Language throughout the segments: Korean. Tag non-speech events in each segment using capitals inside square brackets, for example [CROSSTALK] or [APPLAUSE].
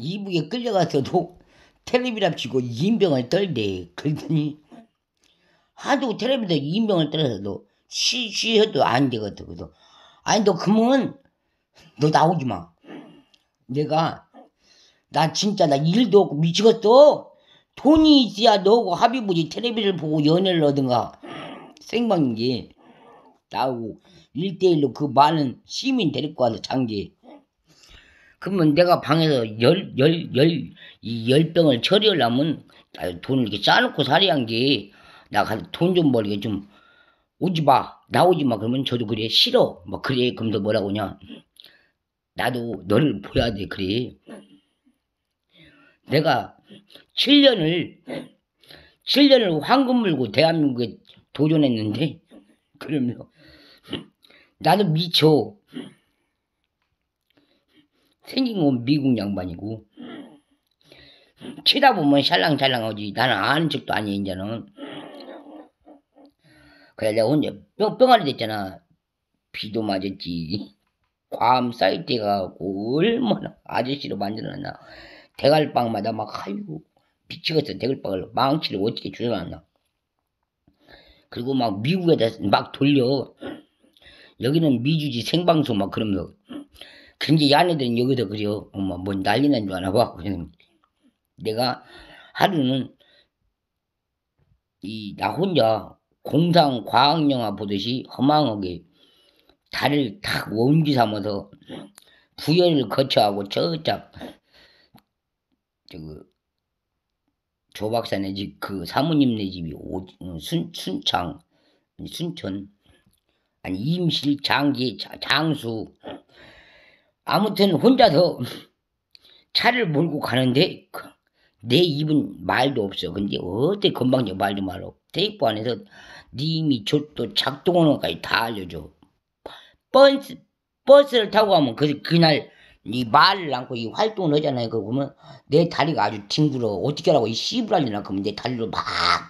이북에 끌려가서도 [LAUGHS] 텔레비랍 치고 인병을 떨대. 그랬더니 하도 텔레비도 인병을 떨어서도 쉬, 쉬어도 안 되거든. 그래서 아니 너 그러면 너 나오지 마. 내가 나 진짜 나 일도 없고 미치겠어. 돈이 있어야 너하고 합의 보지 텔레비를 보고 연애를 하든가 생방인 게 나오고 일대일로 그 많은 시민 데리고 와서 장기 그러면 내가 방에서 열, 열, 열, 이 열병을 처리하려면 돈을 이렇게 쌓아놓고 살이한 게, 나 돈 좀 벌게 좀 오지 마. 나오지 마. 그러면 저도 그래. 싫어. 뭐 그래. 그럼 너 뭐라고 냐 나도 너를 보야 돼. 그래. 내가 7년을, 7년을 황금 물고 대한민국에 도전했는데, 그러면 나도 미쳐. 생긴 건 미국 양반이고. 치다 보면 샬랑샬랑하지. 나는 아는 척도 아니 이제는. 그래 내가 혼자 뿅, 뿅아리 됐잖아. 비도 맞았지. 괌 사이트가 얼마나 아저씨로 만들어놨나. 대갈빵마다 막 아이고. 미치겠어 대갈빵을 망치를 어떻게 주워놨나. 그리고 막 미국에다 막 돌려. 여기는 미주지 생방송 막 그러면서 근데 야네들은 여기서 그래요. 엄마 뭐 난리 난 줄 아나 봐. 내가 하루는 이 나 혼자 공상 과학 영화 보듯이 허망하게 달을 탁 원기 삼아서 부여를 거쳐하고 저짝 저그 조 박사네 집 그 사모님 네 집이 오, 순 순창 순천 아니 임실 장기 장수 아무튼 혼자서 차를 몰고 가는데 그내 입은 말도 없어. 근데 어때 금방저 말도 말어. 테이프 안에서 님이 족도 작동하는 것까지 다 알려줘. 버스, 버스를 타고 가면 그, 그날 이 말을 안고 이 활동을 하잖아요. 그 보면 내 다리가 아주 뒹굴어. 어떻게 하라고 이 씨부랄리나 그러면 내 다리로 막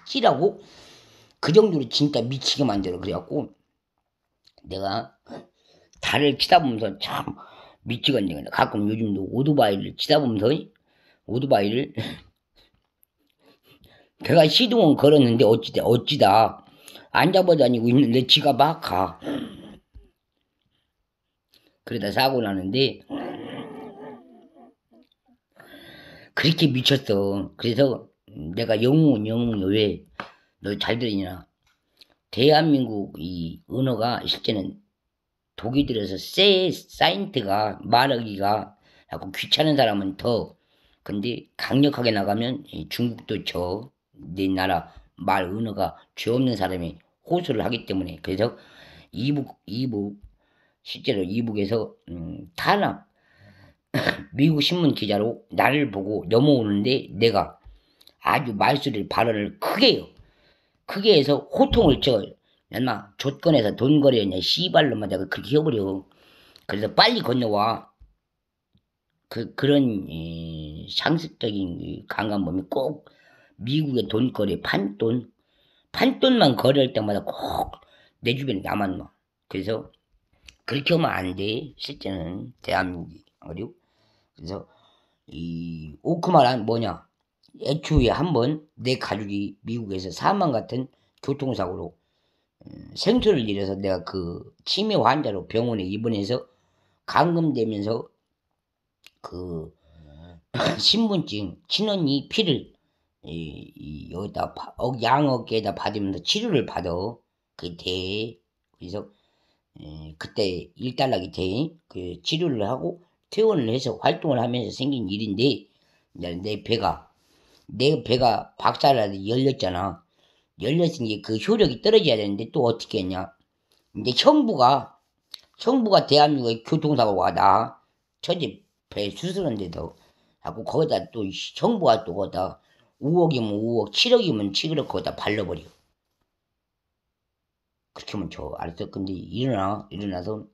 찌라고 그 정도로 진짜 미치게 만들어. 그래갖고 내가 달을 치다 보면서 참 미치겠네. 가끔 요즘도 오토바이를 치다 보면서 오토바이를 [LAUGHS] 걔가 시동은 걸었는데 어찌다 어찌다 안 잡아다니고 있는데 지가 막 가. 그러다 사고 나는데 그렇게 미쳤어. 그래서 내가 영웅은 영웅이 왜 너 잘 들으냐? 대한민국 이 언어가 실제는 독이 들어서 세 사인트가 말하기가 하고 귀찮은 사람은 더. 근데 강력하게 나가면 중국도 저 내 나라 말 언어가 죄 없는 사람이 호소를 하기 때문에. 그래서 이북 이북 실제로 이북에서 음, 탄압 [CLEARS THROAT] 미국 신문 기자로 나를 보고 넘어오는데 내가 아주 말소리를 발언을 크게 해요. 크게 해서 호통을 쳐 얼마 조건에서 돈 거래했냐 씨발로만 내가 그렇게 해버려. 그래서 빨리 건너와. 그 그런 에, 상습적인 강간 범이 꼭 미국의 돈 거래 판돈. 판돈만 거래할 때마다 꼭 내 주변에 남았노 그래서 그렇게 하면 안 돼 실제는. 대한민국이 어려 그래서 이 오크마란 뭐냐 애초에 한번 내 가족이 미국에서 사망 같은 교통사고로 생수를 잃어서 내가 그 치매 환자로 병원에 입원해서 감금되면서 그 [LAUGHS] 신분증 친언니 피를 이, 이 여기다 어, 양어깨에다 받으면서 치료를 받아. 그대 그래서 에, 그때 일단락이 돼그 치료를 하고 퇴원을 해서 활동을 하면서 생긴 일인데 내 배가 내 배가 박살나서 열렸잖아 열렸으니 그 효력이 떨어져야 되는데 또 어떻게 했냐. 이제 형부가, 형부가 대한민국의 교통사고가 나. 처제 배 수술한데도 하고 거기다 또 형부가 또 거기다 5억이면 5억, 7억이면 7억 거기다 발라버려. 그렇게 하면 저 알았어. 근데 일어나, 일어나서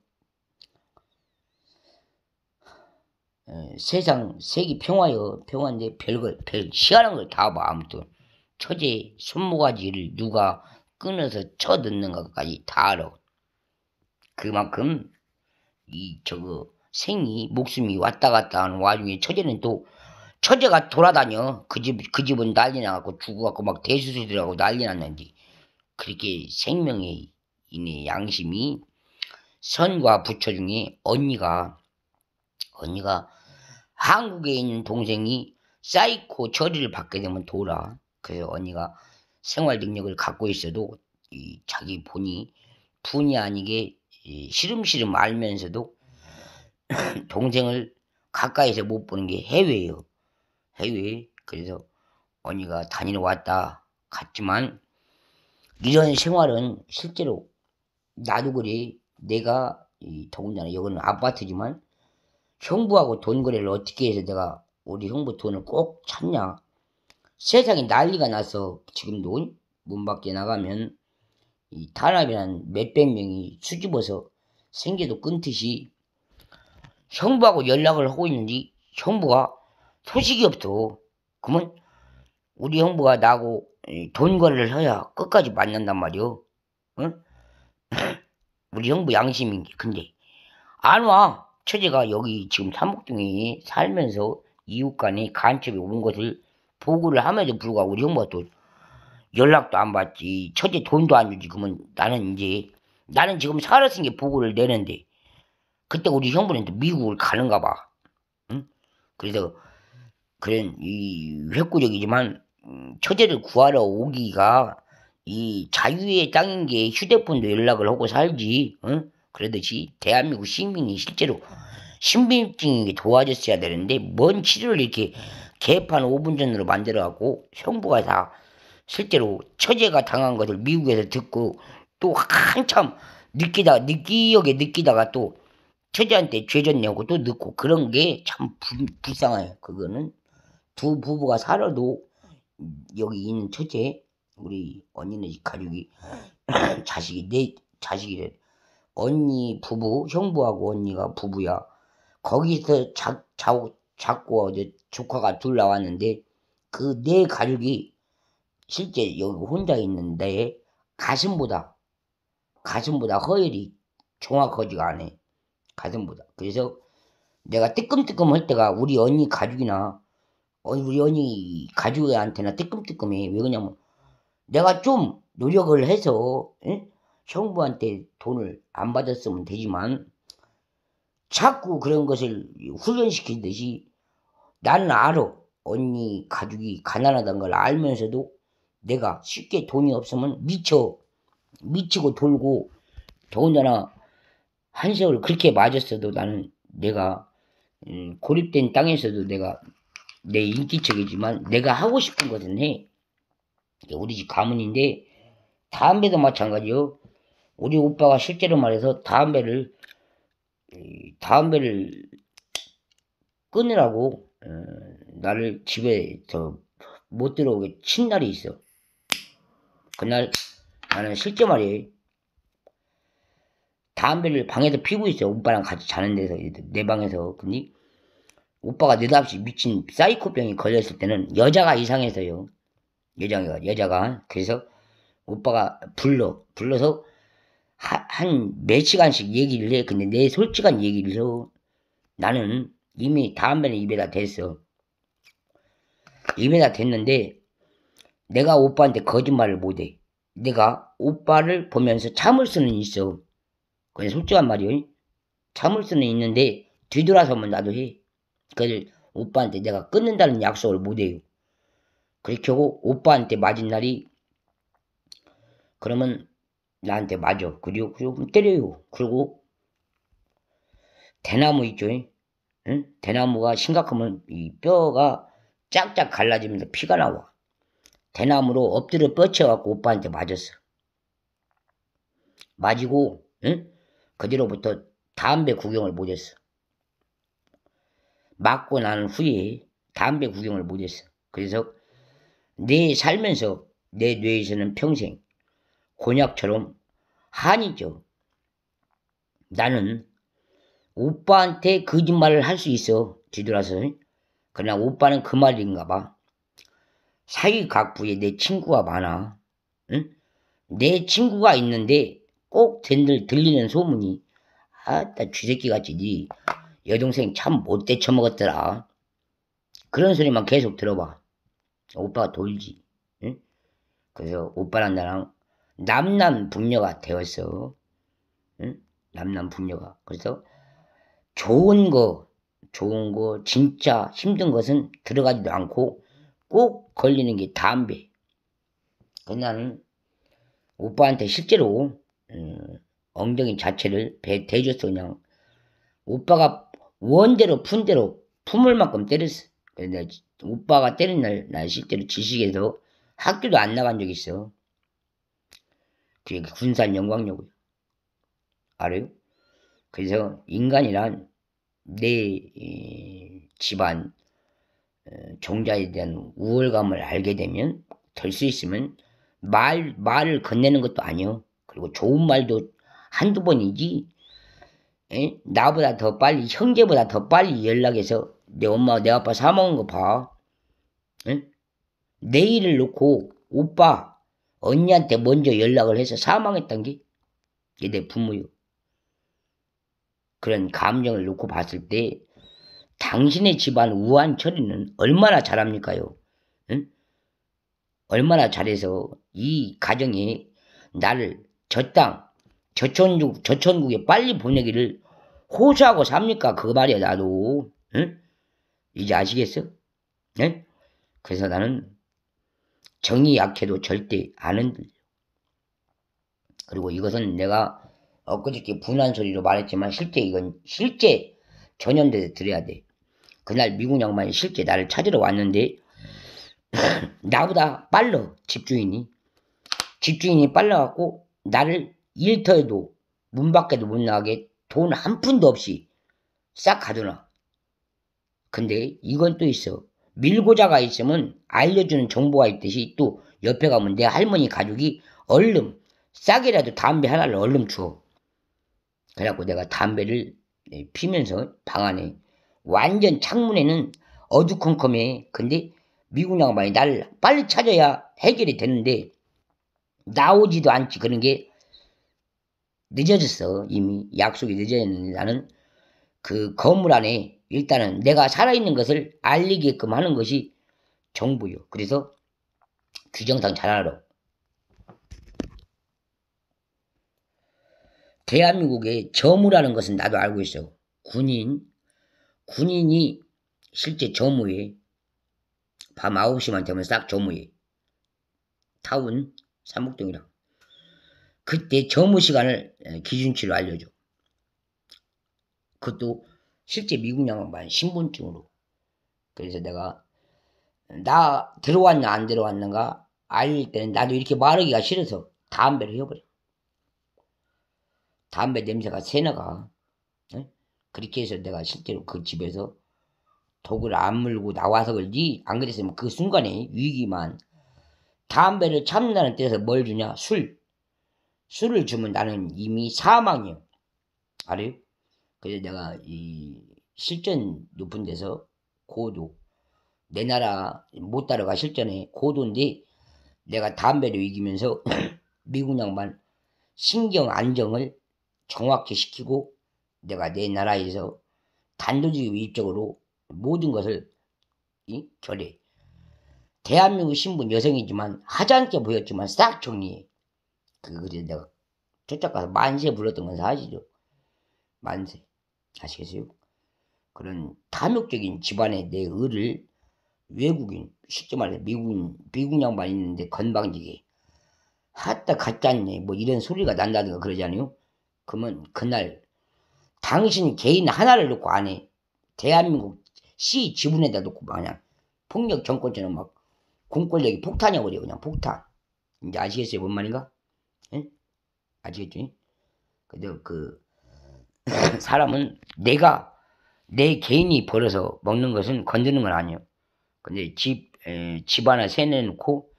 에, 세상 세계 평화요 평화인데 별걸 별 희한한 걸 다 봐 아무튼 처제 손모가지를 누가 끊어서 쳐듣는 것까지 다 알아. 그만큼 이 저거 생이 목숨이 왔다 갔다 하는 와중에 처제는 또 처제가 돌아다녀. 그 집, 그 집은 난리 나갖고 죽어갖고 막 대수술이라고 난리 났는데. 그렇게 생명의 이네 양심이 선과 부처 중에 언니가, 언니가 한국에 있는 동생이 사이코 처리를 받게 되면 돌아. 그래서 언니가 생활 능력을 갖고 있어도 이 자기 본이 분이 아니게 이 시름시름 알면서도 [CLEARS THROAT] 동생을 가까이서 못 보는 게 해외예요. 해외. 그래서 언니가 다니러 왔다 갔지만 이런 생활은 실제로 나도 그래. 내가 이 더군다나 여기는 아파트지만 형부하고 돈 거래를 어떻게 해서 내가 우리 형부 돈을 꼭 찾냐. 세상에 난리가 나서 지금도 문 밖에 나가면 이 탄압이란 몇백 명이 수집어서 생계도 끊듯이 형부하고 연락을 하고 있는데 형부가 소식이 없어. 그러면 우리 형부가 나하고 이돈 거래를 해야 끝까지 만난단 말이오. 응? [LAUGHS] 우리 형부 양심이 근데 안 와. 처제가 여기 지금 삼목동에 살면서 이웃 간에 간첩이 온 것을 보고를 함에도 불구하고 우리 형부가 또 연락도 안 받지. 처제 돈도 안 주지. 그러면 나는 이제 나는 지금 살았으니까 보고를 내는데 그때 우리 형부는 또 미국을 가는가 봐. 응? 그래서 그런 이 획구적이지만 음, 처제를 구하러 오기가 이 자유의 땅인 게 휴대폰도 연락을 하고 살지. 응? 그러듯이 대한민국 시민이 실제로 신분증이 도와줬어야 되는데 뭔 치료를 이렇게 개판 5분 전으로 만들어갖고 형부가 다 실제로 처제가 당한 것을 미국에서 듣고 또 한참 느끼다가 느끼하게 느끼다가 또 처제한테 죄전 내고 또 늦고 그런 게 참 불쌍해요. 그거는 두 부부가 살아도 여기 있는 처제 우리 언니네 집 가족이 [CLEARS THROAT] 자식이 내 자식이래. 언니 부부 형부하고 언니가 부부야. 거기서 자, 자, 자꾸 어제 조카가 둘 나왔는데 그 내 가족이 실제 여기 혼자 있는데 가슴보다 가슴보다 허열이 정확하지가 않아. 가슴보다. 그래서 내가 뜨끔뜨끔 할 때가 우리 언니 가족이나 어, 우리 언니 가족한테나 뜨끔뜨끔해. 왜 그러냐면 내가 좀 노력을 해서 에? 형부한테 돈을 안 받았으면 되지만 자꾸 그런 것을 훈련시키듯이 나는 알아. 언니 가족이 가난하다는 걸 알면서도 내가 쉽게 돈이 없으면 미쳐 미치고 돌고 더군다나 한 세월 그렇게 맞았어도 나는 내가 음, 고립된 땅에서도 내가 내 인기척이지만 내가 하고 싶은 것은 해. 우리 집 가문인데 담배도 마찬가지요. 우리 오빠가 실제로 말해서 담배를 담배를 끊으라고 어, 나를 집에 저못 들어오게 친 날이 있어. 그날 나는 실제 말이에요. 담배를 방에서 피고 있어. 오빠랑 같이 자는 데서 내 방에서. 근데 오빠가 느닷없이 미친 사이코병이 걸렸을 때는 여자가 이상해서요. 여자가 여자가 그래서 오빠가 불러 불러서 한 몇 시간씩 얘기를 해. 근데 내 솔직한 얘기를 해. 나는 이미 담배는 입에다 댔어. 입에다 댔는데 내가 오빠한테 거짓말을 못해. 내가 오빠를 보면서 참을 수는 있어. 그게 솔직한 말이요. 참을 수는 있는데 뒤돌아서면 나도 해. 그걸 오빠한테 내가 끊는다는 약속을 못해요. 그렇게 하고 오빠한테 맞은 날이 그러면 나한테 맞아. 그리고 그리고 때려요. 그리고 대나무 있죠. 응? 대나무가 심각하면 이 뼈가 짝짝 갈라지면서 피가 나와. 대나무로 엎드려 뻗쳐갖고 오빠한테 맞았어. 맞이고 응? 그 뒤로부터 담배 구경을 못했어. 맞고 난 후에 담배 구경을 못했어. 그래서 내 살면서 내 뇌에서는 평생 곤약처럼 한이죠. 나는 오빠한테 거짓말을 할 수 있어. 뒤돌아서. 그러나 오빠는 그 말인가 봐. 사기 각부에 내 친구가 많아. 응? 내 친구가 있는데 꼭 들, 들리는 소문이 아따 쥐새끼 같지 니 여동생 참 못돼 처먹었더라. 그런 소리만 계속 들어봐. 오빠가 돌지. 응? 그래서 오빠랑 나랑 남남 분녀가 되었어. 응? 남남 분녀가. 그래서 좋은 거, 좋은 거, 진짜 힘든 것은 들어가지도 않고 꼭 걸리는 게 담배. 그 나는 오빠한테 실제로 음, 엉덩이 자체를 배 대줬어 그냥 오빠가 원대로 푼대로 품을 만큼 때렸어. 근데 오빠가 때린 날, 날 실제로 지식에서 학교도 안 나간 적 있어. 그게 군산 영광여고요. 알아요? 그래서 인간이란 내 이, 집안 어, 종자에 대한 우월감을 알게 되면 될 수 있으면 말 말을 건네는 것도 아니요. 그리고 좋은 말도 한두 번이지. 에? 나보다 더 빨리 형제보다 더 빨리 연락해서 내 엄마 내 아빠 사 먹은 거 봐. 에? 내일을 놓고 오빠 언니한테 먼저 연락을 해서 사망했던 게 내 부모요. 그런 감정을 놓고 봤을 때 당신의 집안 우한 처리는 얼마나 잘합니까요? 응? 얼마나 잘해서 이 가정에 나를 저 땅, 저천국, 저천국에 빨리 보내기를 호소하고 삽니까? 그 말이야, 나도. 응? 이제 아시겠어? 응? 그래서 나는 정이 약해도 절대 안 흔들려. 그리고 이것은 내가 엊그저께 분한 소리로 말했지만 실제 이건 실제 전염돼서 들어야 돼. 그날 미국 양반이 실제 나를 찾으러 왔는데 [CLEARS THROAT] 나보다 빨라 집주인이 집주인이 빨라갖고 나를 일터에도 문 밖에도 못 나가게 돈 한 푼도 없이 싹 가둬놔. 근데 이건 또 있어. 밀고자가 있으면 알려주는 정보가 있듯이 또 옆에 가면 내 할머니 가족이 얼른 싸게라도 담배 하나를 얼른 줘. 그래갖고 내가 담배를 피면서 방 안에 완전 창문에는 어두컴컴해. 근데 미국 양반이 나를 빨리 찾아야 해결이 되는데 나오지도 않지 그런 게 늦어졌어 이미 약속이 늦어졌는데 나는 그 건물 안에 일단은 내가 살아있는 것을 알리게끔 하는 것이 정부요. 그래서 규정상 잘 알아 대한민국의 점우라는 것은 나도 알고 있어. 군인 군인이 실제 점우에 밤 9시만 되면 싹 점우에. 타운 삼목동이랑 그때 점우 시간을 기준치로 알려줘. 그것도 실제 미국 양반 신분증으로. 그래서 내가 나 들어왔나 안 들어왔는가 알릴 때는 나도 이렇게 말하기가 싫어서 담배를 해버려. 담배 냄새가 새나가. 그렇게 해서 내가 실제로 그 집에서 독을 안 물고 나와서 그러지 안 그랬으면 그 순간에 위기만 담배를 참는다는 뜻에서 뭘 주냐 술 술을 주면 나는 이미 사망이요 알아요? 그래서 내가 이 실전 높은 데서 고도 내 나라 못 따라가 실전에 고도인데 내가 담배를 이기면서 [CLEARS THROAT] 미국 양반 신경 안정을 정확히 시키고 내가 내 나라에서 단도직 입적으로 모든 것을 이? 결해. 대한민국 신분 여성이지만 하찮게 보였지만 싹 정리해. 그 그래 내가 저쪽 가서 만세 불렀던 건 사실이죠. 만세. 아시겠어요? 그런 탐욕적인 집안의 내 의를 외국인, 쉽게 말해 미국, 미국 양반 있는데 건방지게 하다 가짜네 뭐 이런 소리가 난다든가 그러지 않아요? 그러면 그날 당신 개인 하나를 놓고 안 해. 대한민국 시 지분에다 놓고 그냥 폭력 정권처럼 막 공권력이 폭탄이어버려 그냥 폭탄. 이제 아시겠어요 뭔 말인가? 예? 아시겠지? 근데 그 [LAUGHS] 사람은 내가 내 개인이 벌어서 먹는 것은 건드는 건 아니에요. 근데 집, 에, 집 하나 세내놓고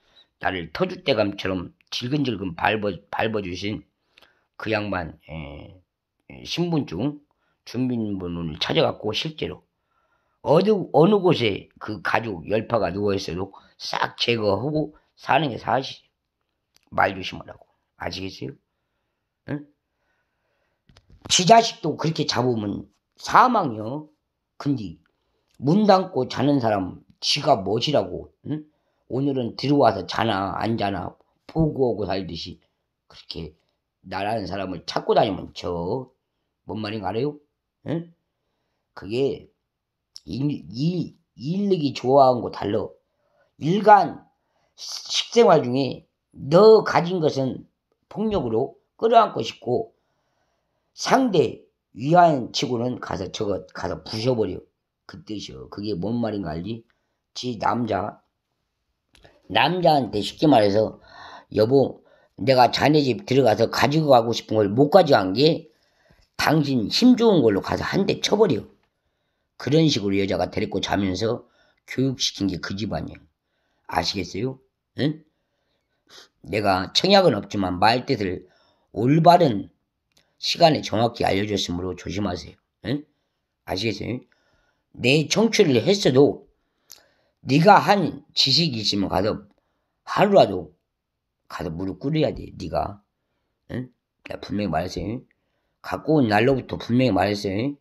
나를 터줏대감처럼 질근질근 밟아, 밟아주신 그 양반, 에, 신분증, 주민번호를 찾아갖고 실제로 어느, 어느 곳에 그 가족 열파가 누워있어도 싹 제거하고 사는 게 사실. 말 조심하라고. 아시겠어요? 응? 지 자식도 그렇게 잡으면 사망이요. 근데 문 닫고 자는 사람 지가 멋이라고 응? 오늘은 들어와서 자나 안 자나 보고 오고 살듯이 그렇게 나라는 사람을 찾고 다니면 저 뭔 말인가 알아요? 응? 그게 일, 일, 일력이 좋아하는 거 달라. 일간 식생활 중에 너 가진 것은 폭력으로 끌어안고 싶고 상대 위안 치고는 가서 저거 가서 부셔버려. 그 뜻이요. 그게 뭔 말인가 알지? 지 남자 남자한테 쉽게 말해서 여보 내가 자네 집 들어가서 가지고 가고 싶은 걸 못 가져간 게 당신 힘 좋은 걸로 가서 한 대 쳐버려. 그런 식으로 여자가 데리고 자면서 교육시킨 게 그 집안이에요. 아시겠어요? 응? 내가 청약은 없지만 말뜻을 올바른 시간에 정확히 알려줬으므로 조심하세요. 응? 아시겠어요? 내 청취를 했어도 네가 한 지식이 있으면 가서 하루라도 가서 무릎 꿇어야 돼. 네가 응? 분명히 말했어요. 갖고 온 날로부터 분명히 말했어요.